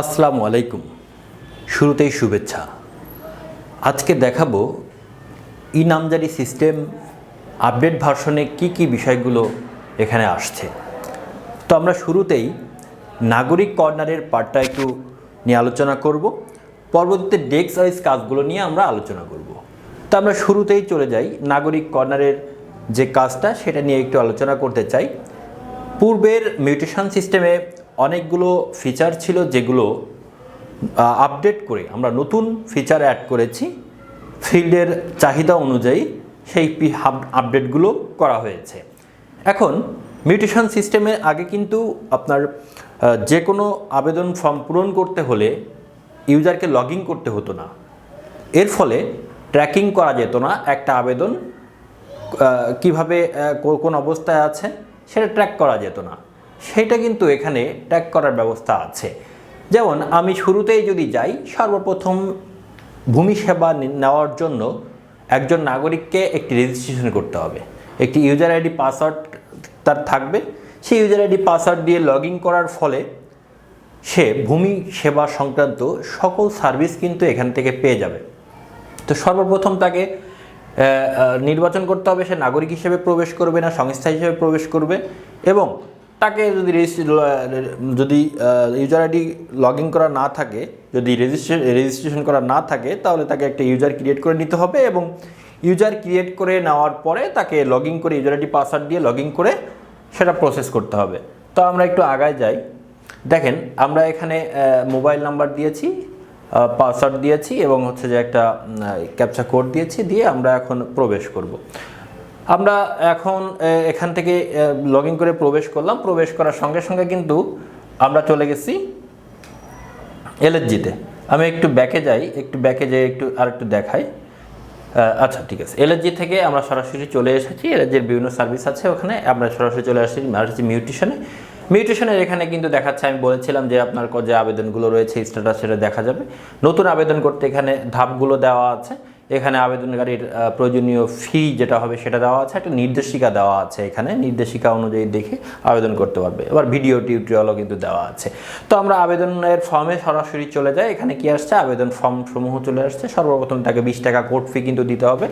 আসসালামু আলাইকুম। শুরুতেই শুভেচ্ছা। আজকে দেখাবো ই নামজারি সিস্টেম আপডেট ভার্সনে কি কি বিষয়গুলো এখানে আসছে। তো আমরা শুরুতেই নাগরিক কর্নারের পার্টটা একটু নিয়ে আলোচনা করব। পরবর্তীতে ডেস্ক ওয়াইজ কাজগুলো নিয়ে আমরা আলোচনা করব। তো আমরা শুরুতেই চলে যাই নাগরিক কর্নারের যে কাজটা সেটা নিয়ে একটু আলোচনা করতে চাই। পূর্বের মিউটেশন সিস্টেমে অনেকগুলো ফিচার ছিল যেগুলো আপডেট করে আমরা নতুন ফিচার অ্যাড করেছি ফিল্ডের চাহিদা অনুযায়ী সেই আপডেটগুলো করা হয়েছে। এখন মিউটেশন সিস্টেমে আগে কিন্তু আপনার যে কোনো আবেদন ফর্ম পূরণ করতে হলে ইউজারকে লগ করতে হতো না। এর ফলে ট্র্যাকিং করা যেত না একটা আবেদন কীভাবে কোন অবস্থায় আছে, সেটা ট্র্যাক করা যেত না। সেটা কিন্তু এখানে ট্র্যাক করার ব্যবস্থা আছে। যেমন, আমি শুরুতেই যদি যাই, সর্বপ্রথম ভূমি সেবা নেওয়ার জন্য একজন নাগরিককে একটি রেজিস্ট্রেশন করতে হবে। একটি ইউজার আইডি পাসওয়ার্ড তার থাকবে। সেই ইউজার আইডি পাসওয়ার্ড দিয়ে লগ ইন করার ফলে সে ভূমি সেবা সংক্রান্ত সকল সার্ভিস কিন্তু এখান থেকে পেয়ে যাবে। তো সর্বপ্রথম তাকে নির্বাচন করতে হবে। সে নাগরিক হিসেবে প্রবেশ করবে না, সংস্থা হিসেবে প্রবেশ করবে এবং তাকে যদি রেজিস্ট্রে যদি ইউজার আইডি লগ ইন করা না থাকে, যদি রেজিস্ট্রে রেজিস্ট্রেশন করা না থাকে, তাহলে তাকে একটা ইউজার ক্রিয়েট করে নিতে হবে এবং ইউজার ক্রিয়েট করে নেওয়ার পরে তাকে লগ ইন করে ইউজার আইডি পাসওয়ার্ড দিয়ে লগ ইন করে সেটা প্রসেস করতে হবে। তো আমরা একটু আগায় যাই। দেখেন, আমরা এখানে মোবাইল নাম্বার দিয়েছি পাসওয়ার্ড দিয়েছি এবং হচ্ছে যে একটা ক্যাপচা কোড দিয়েছি, দিয়ে আমরা এখন প্রবেশ করব। আমরা এখন এখান থেকে লগ করে প্রবেশ করলাম। প্রবেশ করার সঙ্গে সঙ্গে কিন্তু আমরা চলে গেছি এলএসজিতে। আমি একটু ব্যাকে যাই, একটু ব্যাকে যেয়ে একটু আর একটু দেখাই আচ্ছা ঠিক আছে। এলএসজি থেকে আমরা সরাসরি চলে এসেছি। এলএসজির বিভিন্ন সার্ভিস আছে ওখানে। আমরা সরাসরি চলে আসছি আসছি মিউটিশনে। মিউটেশনের এখানে কিন্তু দেখাচ্ছে, আমি বলেছিলাম যে আপনার যে আবেদনগুলো রয়েছে, স্ট্যাটাস সেটা দেখা যাবে। নতুন আবেদন করতে এখানে ধাপগুলো দেওয়া আছে। এখানে আবেদনকারীর প্রয়োজনীয় ফি যেটা হবে সেটা দেওয়া আছে, একটা নির্দেশিকা দেওয়া আছে এখানে, নির্দেশিকা অনুযায়ী দেখে আবেদন করতে পারবে। এবার ভিডিও টিউটোরিয়ালও কিন্তু দেওয়া আছে। তো আমরা আবেদনের ফর্মে সরাসরি চলে যাই। এখানে কি আসছে? আবেদন ফর্ম সমূহ চলে আসছে। সর্বপ্রথম তাকে বিশ টাকা কোড ফি কিন্তু দিতে হবে।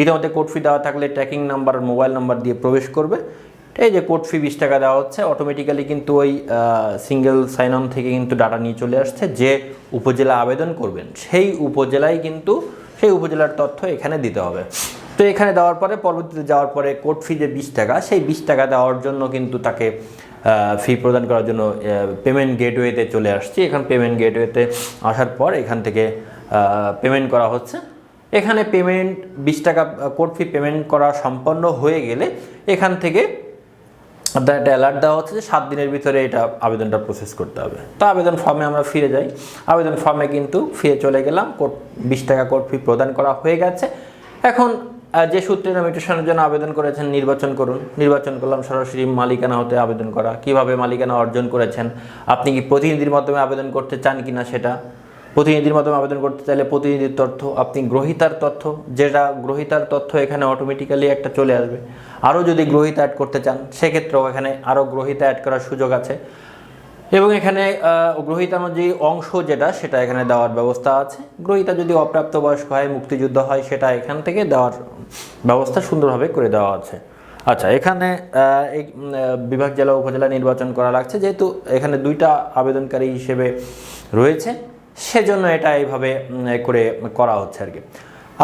ইতিমধ্যে কোড ফি দেওয়া থাকলে ট্র্যাকিং নাম্বার মোবাইল নাম্বার দিয়ে প্রবেশ করবে। এই যে কোড ফি বিশ টাকা দেওয়া হচ্ছে অটোমেটিক্যালি কিন্তু ওই সিঙ্গেল সাইন অন থেকে কিন্তু ডাটা নিয়ে চলে আসছে। যে উপজেলা আবেদন করবেন, সেই উপজেলায় কিন্তু সেই উপজেলার তথ্য এখানে দিতে হবে। তো এখানে দেওয়ার পরে, পরবর্তীতে যাওয়ার পরে কোড ফি যে বিশ টাকা, সেই বিশ টাকা দেওয়ার জন্য কিন্তু তাকে ফি প্রদান করার জন্য পেমেন্ট গেটওয়েতে চলে আসছি। এখান পেমেন্ট গেটওয়েতে আসার পর এখান থেকে পেমেন্ট করা হচ্ছে। এখানে পেমেন্ট বিশ টাকা কোড ফি পেমেন্ট করা সম্পন্ন হয়ে গেলে এখান থেকে আপনার একটা অ্যালার্ট দেওয়া হচ্ছে যে সাত দিনের ভিতরে এটা আবেদনটা প্রসেস করতে হবে। তো আবেদন ফর্মে আমরা ফিরে যাই। আবেদন ফর্মে কিন্তু ফিরে চলে গেলাম। কোড বিশ টাকা কোড ফি প্রদান করা হয়ে গেছে। এখন যে সূত্রে মিউটেশনের জন্য আবেদন করেছেন, নির্বাচন করুন। নির্বাচন করলাম, সরাসরি মালিকানা হতে আবেদন করা। কীভাবে মালিকানা অর্জন করেছেন? আপনি কি প্রতিনিধির মাধ্যমে আবেদন করতে চান কি না সেটা? প্রতিনিধির মাধ্যমে আবেদন করতে চাইলে প্রতিনিধির তথ্য, আপনি গ্রহিতার তথ্য, যেটা গ্রহিতার তথ্য এখানে অটোমেটিক্যালি একটা চলে আসবে। আরও যদি গ্রহিতা অ্যাড করতে চান সেক্ষেত্রেও এখানে আরও গ্রহিতা অ্যাড করার সুযোগ আছে। এবং এখানে আহ, গ্রহিতা অনুযায়ী অংশ যেটা সেটা এখানে দেওয়ার ব্যবস্থা আছে। গ্রহিতা যদি অপ্রাপ্তবয়স্ক হয় মুক্তিযুদ্ধ হয় সেটা এখান থেকে দেওয়ার ব্যবস্থা সুন্দরভাবে করে দেওয়া আছে। আচ্ছা এখানে এই বিভাগ জেলা উপজেলা নির্বাচন করা লাগছে। যেহেতু এখানে দুইটা আবেদনকারী হিসেবে রয়েছে সেজন্য এটা এইভাবে করে করা হচ্ছে আর কি।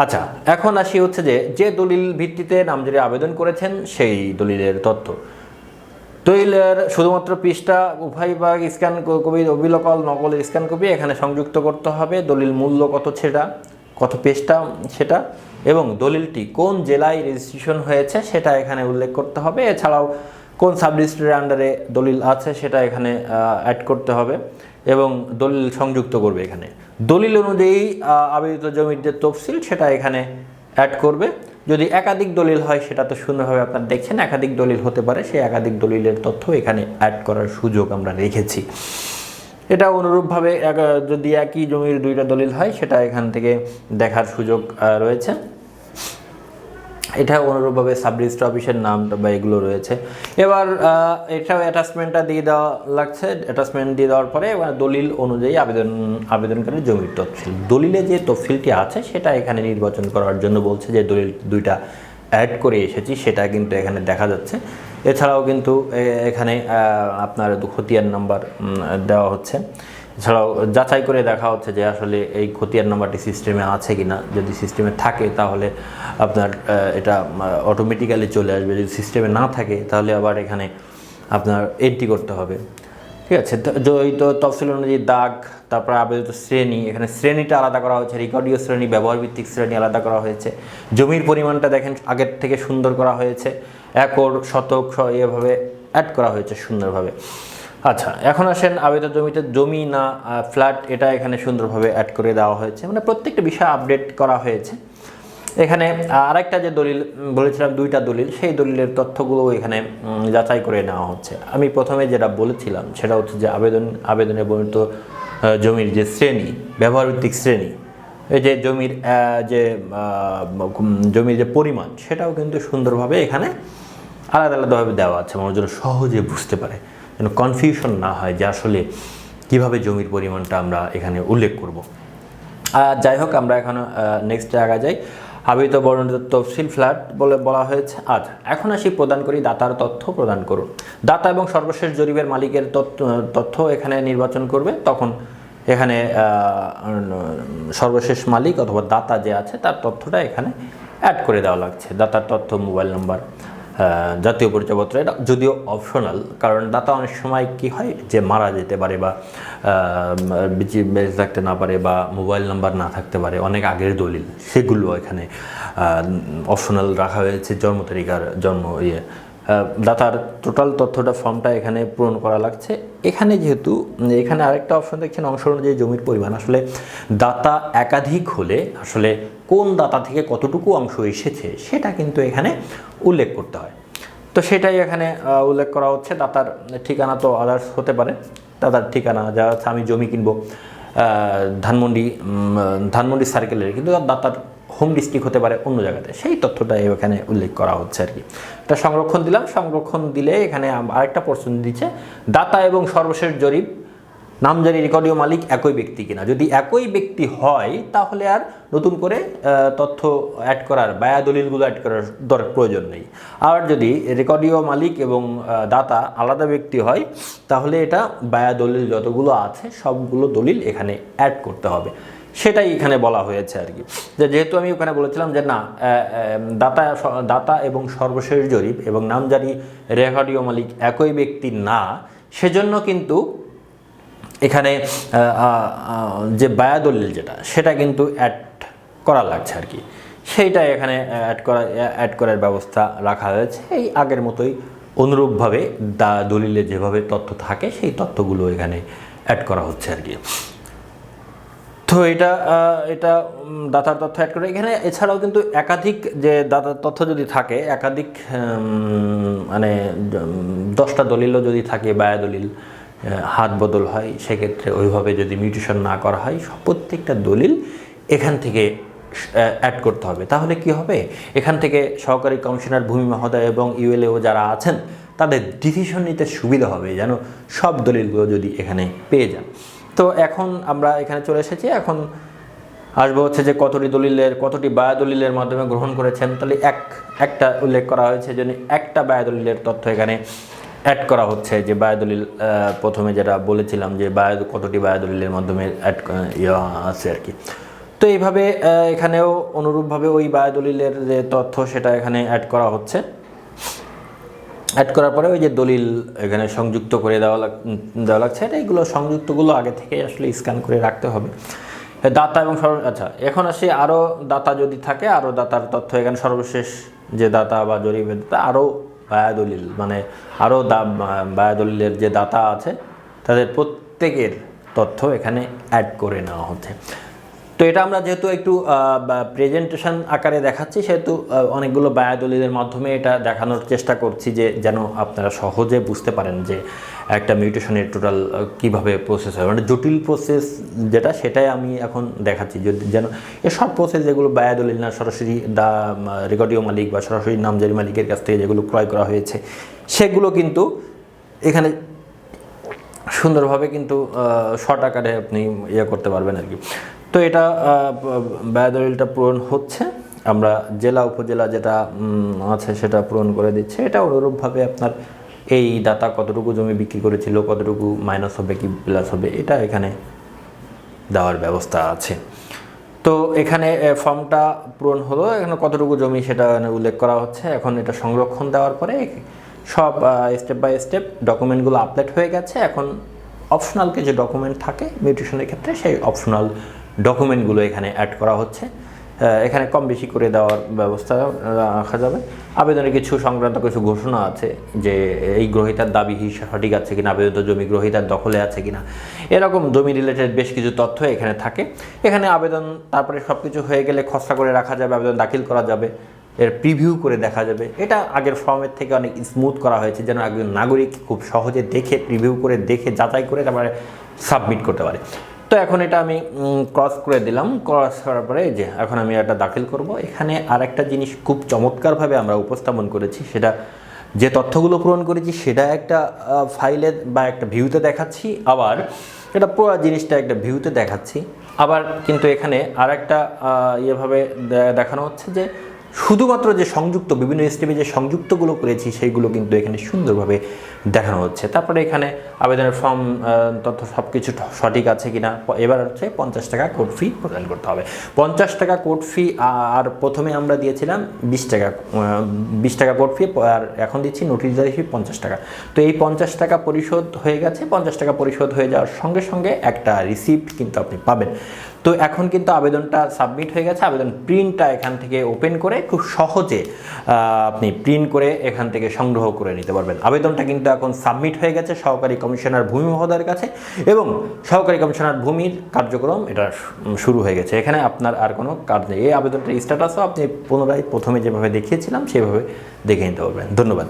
আচ্ছা এখন আসি হচ্ছে যে যে দলিল ভিত্তিতে নামজারি আবেদন করেছেন, সেই দলিলের তথ্য। দলিলের শুধুমাত্র পৃষ্ঠা, উভয় ভাগ স্ক্যান কপি, অবিলকল নকল স্ক্যান কপি এখানে সংযুক্ত করতে হবে। দলিল মূল্য কত সেটা, কত পেজটা সেটা, এবং দলিলটি কোন জেলায় রেজিস্ট্রেশন হয়েছে সেটা এখানে উল্লেখ করতে হবে। এছাড়াও কোন সাব আন্ডারে দলিল আছে সেটা এখানে অ্যাড করতে হবে এবং দলিল সংযুক্ত করবে এখানে। দলিল অনুযায়ী আবেদিত জমির যে তফসিল সেটা এখানে অ্যাড করবে। যদি একাধিক দলিল হয়, সেটা তো সুন্দরভাবে আপনারা দেখছেন, একাধিক দলিল হতে পারে, সেই একাধিক দলিলের তথ্য এখানে অ্যাড করার সুযোগ আমরা রেখেছি। এটা অনুরূপভাবে যদি একই জমির দুইটা দলিল হয়, সেটা এখান থেকে দেখার সুযোগ রয়েছে। এটা অনুরূপভাবে সাব রেজিস্ট্রার অফিসের নাম বা এগুলো রয়েছে। এবার এটাও অ্যাটাচমেন্টটা দিয়ে দেওয়া লাগছে। অ্যাটাচমেন্ট দিয়ে দেওয়ার পরে এবার দলিল অনুযায়ী আবেদন আবেদনকারীর জমির তফসিল। দলিলে যে তফসিলটি আছে, সেটা এখানে নির্বাচন করার জন্য বলছে যে দলিল দুইটা অ্যাড করে এসেছি, সেটা কিন্তু এখানে দেখা যাচ্ছে। এছাড়াও কিন্তু এখানে আপনার খতিয়ান নাম্বার দেওয়া হচ্ছে। এছাড়াও যাচাই করে দেখা হচ্ছে যে আসলে এই খতিয়ান নাম্বারটি সিস্টেমে আছে কিনা। যদি সিস্টেমে থাকে তাহলে আপনার এটা অটোমেটিক্যালি চলে আসবে। যদি সিস্টেমে না থাকে তাহলে আবার এখানে আপনার এন্ট্রি করতে হবে। ঠিক আছে? তো তফসিল অনুযায়ী দাগ, তারপরে আবেদিত শ্রেণি, এখানে শ্রেণীটা আলাদা করা হয়েছে, রেকর্ডীয় শ্রেণি ব্যবহার ভিত্তিক শ্রেণি আলাদা করা হয়েছে। জমির পরিমাণটা দেখেন, আগের থেকে সুন্দর করা হয়েছে। একর, শতক এভাবে অ্যাড করা হয়েছে সুন্দরভাবে। আচ্ছা এখন আসেন আবেদন জমিতে, জমি না ফ্ল্যাট, এটা এখানে সুন্দরভাবে অ্যাড করে দেওয়া হয়েছে। মানে প্রত্যেকটা বিষয় আপডেট করা হয়েছে। এখানে আরেকটা যে দলিল বলেছিলাম দুইটা দলিল, সেই দলিলের তথ্যগুলো এখানে যাচাই করে নেওয়া হচ্ছে। আমি প্রথমে যেটা বলেছিলাম, সেটা হচ্ছে যে আবেদন, আবেদনে বর্ণিত জমির যে শ্রেণি ব্যবহারভিত্তিক শ্রেণি, এই যে জমির যে জমির যে পরিমাণ, সেটাও কিন্তু সুন্দরভাবে এখানে আলাদা আলাদাভাবে দেওয়া আছে। মানুষ যেন সহজে বুঝতে পারে। যেন কনফিউশন না হয় যে আসলে কীভাবে জমির পরিমাণটা আমরা এখানে উল্লেখ করব। যাই হোক, আমরা এখন নেক্সটে আগা যাই। আবিত বর্ণিত তফসিল ফ্ল্যাট বলে বলা হয়েছে আচ্ছা এখন আসি প্রদান করি দাতার তথ্য প্রদান করুন। দাতা এবং সর্বশেষ জরিপের মালিকের তথ্য এখানে নির্বাচন করবে। তখন এখানে সর্বশেষ মালিক অথবা দাতা যে আছে তার তথ্যটা এখানে অ্যাড করে দেওয়া লাগছে। দাতার তথ্য মোবাইল নাম্বার জাতীয় পরিচয়পত্র, এটা যদিও অপশনাল কারণ দাতা অনেক সময় কি হয় যে মারা যেতে পারে বা বেঁচে থাকতে না পারে বা মোবাইল নাম্বার না থাকতে পারে, অনেক আগের দলিল, সেগুলো এখানে অপশনাল রাখা হয়েছে, জন্ম তারিখার জন্ম ইয়ে। দাতার টোটাল তথ্যটা ফর্মটা এখানে পূরণ করা লাগছে। এখানে যেহেতু, এখানে আরেকটা অপশন দেখছেন, অংশ অনুযায়ী জমির পরিমাণ। আসলে দাতা একাধিক হলে, আসলে কোন দাতা থেকে কতটুকু অংশ এসেছে সেটা কিন্তু এখানে উল্লেখ করতে হয়। তো সেটাই এখানে উল্লেখ করা হচ্ছে। দাতার ঠিকানা তো আদার্স হতে পারে। দাতার ঠিকানা, যা হচ্ছে আমি জমি কিনবো ধানমন্ডি ধানমন্ডি সার্কেলের কিন্তু দাতার হোম ডিস্ট্রিক্ট হতে পারে অন্য জায়গাতে। সেই তথ্যটা এখানে উল্লেখ করা হচ্ছে আর কি। এটা সংরক্ষণ দিলাম। সংরক্ষণ দিলে এখানে আরেকটা প্রশ্ন দিচ্ছে। দাতা এবং সর্বশেষ জরিপ। নামজারি রেকর্ডীয় মালিক একই ব্যক্তি কিনা। যদি একই ব্যক্তি হয়, তাহলে আর নতুন করে তথ্য অ্যাড করার বায়া দলিলগুলো অ্যাড করার দর প্রয়োজন নেই। আর যদি রেকর্ডীয় মালিক এবং দাতা আলাদা ব্যক্তি হয়, তাহলে এটা বায়া দলিল যতগুলো আছে, সবগুলো দলিল এখানে অ্যাড করতে হবে। সেটাই এখানে বলা হয়েছে আর কি। যে যেহেতু আমি ওখানে বলেছিলাম যে না দাতা দাতা এবং সর্বশেষ জরিপ এবং নামজারি রেকর্ডীয় মালিক একই ব্যক্তি না, সেজন্য কিন্তু এখানে যে বায়াদলিল যেটা, সেটা কিন্তু অ্যাড করা লাগছে আর কি। সেইটা এখানে অ্যাড করা অ্যাড করার ব্যবস্থা রাখা হয়েছে। এই আগের মতোই অনুরূপভাবে দা, দলিলে যেভাবে তথ্য থাকে, সেই তথ্যগুলো এখানে অ্যাড করা হচ্ছে আর কি। তো এটা এটা দাতার তথ্য অ্যাড করে। এখানে এছাড়াও কিন্তু একাধিক যে দাতার তথ্য যদি থাকে, একাধিক মানে দশটা দলিলও যদি থাকে বায়া দলিল হাত বদল হয়, সেক্ষেত্রে ওইভাবে যদি মিউটেশন না করা হয় প্রত্যেকটা দলিল এখান থেকে অ্যাড করতে হবে। তাহলে কি হবে? এখান থেকে সহকারী কমিশনার ভূমি মহোদয় এবং ইউএলএও যারা আছেন, তাদের ডিসিশন নিতে সুবিধা হবে যেন সব দলিলগুলো যদি এখানে পেয়ে যান। তো এখন আমরা এখানে চলে এসেছি। এখন আসব হচ্ছে যে কতটি দলিলের, কতটি বায়া দলিলের মাধ্যমে গ্রহণ করেছেন। তাহলে এক, একটা উল্লেখ করা হয়েছে যে একটা বায়া দলিলের তথ্য এখানে অ্যাড করা হচ্ছে যে বায়া দলিল আহ, প্রথমে যেটা বলেছিলাম যে বায়া কতটি বায়া দলিলের মাধ্যমে অ্যাড ইয়ে আছে আর কি। তো এইভাবে এখানেও অনুরূপভাবে ওই বায়া দলিলের যে তথ্য সেটা এখানে অ্যাড করা হচ্ছে। অ্যাড করার পরে ওই যে দলিল এখানে সংযুক্ত করে দেওয়া লাগ দেওয়া লাগছে। এটা এইগুলো সংযুক্তগুলো আগে থেকে আসলে স্ক্যান করে রাখতে হবে। দাতা এবং সর্ব আচ্ছা এখন আসি আরও দাতা যদি থাকে আরও দাতার তথ্য এখানে সর্বশেষ যে দাতা বা জরিপের দাতা আরও বায়া দলিল মানে আরও দা বায়াদলিলের যে দাতা আছে, তাদের প্রত্যেকের তথ্য এখানে অ্যাড করে নেওয়া হচ্ছে। তো এটা আমরা যেহেতু একটু প্রেজেন্টেশন আকারে দেখাচ্ছি, সেহেতু অনেকগুলো বায়াদলিলের মাধ্যমে এটা দেখানোর চেষ্টা করছি যে যেন আপনারা সহজে বুঝতে পারেন যে একটা মিউটেশনের টোটাল কীভাবে প্রসেস হয়? মানে জটিল প্রসেস যেটা, সেটাই আমি এখন দেখাচ্ছি। যদি যেন এসব প্রসেস যেগুলো বায়াদলিল না, সরাসরি দা রেকর্ডিও মালিক বা সরাসরি নামজারি মালিকের কাছ থেকে যেগুলো ক্রয় করা হয়েছে, সেগুলো কিন্তু এখানে সুন্দরভাবে কিন্তু শর্ট আকারে আপনি ইয়ে করতে পারবেন আর কি। তো এটা ব্যয়দলিলটা পূরণ হচ্ছে। আমরা জেলা, উপজেলা যেটা আছে সেটা পূরণ করে দিচ্ছে। এটা অনুরূপভাবে আপনার এই দাতা কতটুকু জমি বিক্রি করেছিল, কতটুকু মাইনাস হবে কি প্লাস হবে, এটা এখানে দেওয়ার ব্যবস্থা আছে। তো এখানে ফর্মটা পূরণ হলো, এখানে কতটুকু জমি সেটা উল্লেখ করা হচ্ছে। এখন এটা সংরক্ষণ দেওয়ার পরে সব স্টেপ বাই স্টেপ ডকুমেন্টগুলো আপডেট হয়ে গেছে। এখন অপশনাল কিছু ডকুমেন্ট থাকে মিউটেশনের ক্ষেত্রে সেই অপশনাল ডকুমেন্টগুলো এখানে অ্যাড করা হচ্ছে। এখানে কম বেশি করে দেওয়ার ব্যবস্থা রাখা যাবে। আবেদনে কিছু সংক্রান্ত কিছু ঘোষণা আছে যে এই গ্রহিতার দাবি সঠিক আছে কিনা, আবেদিত জমি গ্রহিতার দখলে আছে কিনা। এরকম জমি রিলেটেড বেশ কিছু তথ্য এখানে থাকে। এখানে আবেদন, তারপরে সব কিছু হয়ে গেলে খসড়া করে রাখা যাবে, আবেদন দাখিল করা যাবে, এর প্রিভিউ করে দেখা যাবে। এটা আগের ফর্মের থেকে অনেক স্মুথ করা হয়েছে, যেন একজন নাগরিক খুব সহজে দেখে প্রিভিউ করে দেখে, যাচাই করে তারপরে সাবমিট করতে পারে। তো এখন এটা আমি ক্রস করে দিলাম। ক্রস করার পরে যে, এখন আমি এটা দাখিল করব। এখানে আরেকটা জিনিস খুব চমৎকারভাবে আমরা উপস্থাপন করেছি, সেটা যে তথ্যগুলো পূরণ করেছি, সেটা একটা ফাইলে বা একটা ভিউতে দেখাচ্ছি। আবার এটা পুরো জিনিসটা একটা ভিউতে দেখাচ্ছি। আবার কিন্তু এখানে আর একটা ইয়েভাবে দেখানো হচ্ছে যে শুধুমাত্র যে সংযুক্ত, বিভিন্ন স্টেপে যে সংযুক্তগুলো করেছি, সেইগুলো কিন্তু এখানে সুন্দরভাবে দেখানো হচ্ছে। তারপরে এখানে আবেদনের ফর্ম তথ্য সব কিছু সঠিক আছে কি না এবার হচ্ছে পঞ্চাশ টাকা কোড ফি প্রদান করতে হবে। পঞ্চাশ টাকা কোড ফি, আর প্রথমে আমরা দিয়েছিলাম বিশ টাকা বিশ টাকা কোড ফি, আর এখন দিচ্ছি নোটিশ ফি পঞ্চাশ টাকা। তো এই পঞ্চাশ টাকা পরিশোধ হয়ে গেছে। পঞ্চাশ টাকা পরিশোধ হয়ে যাওয়ার সঙ্গে সঙ্গে একটা রিসিপ্ট কিন্তু আপনি পাবেন। তো এখন কিন্তু আবেদনটা সাবমিট হয়ে গেছে। আবেদন প্রিন্টটা এখান থেকে ওপেন করে খুব সহজে আপনি প্রিন্ট করে এখান থেকে সংগ্রহ করে নিতে পারবেন। আবেদনটা কিন্তু এখন সাবমিট হয়ে গেছে সহকারী কমিশনার ভূমি মহোদয়ের কাছে এবং সহকারী কমিশনার ভূমির কার্যক্রম এটা শুরু হয়ে গেছে। এখানে আপনার আর কোনো কাজ নেই। এই আবেদনটার স্ট্যাটাসও আপনি পুনরায় প্রথমে যেভাবে দেখিয়েছিলাম, সেভাবে দেখে নিতে পারবেন। ধন্যবাদ।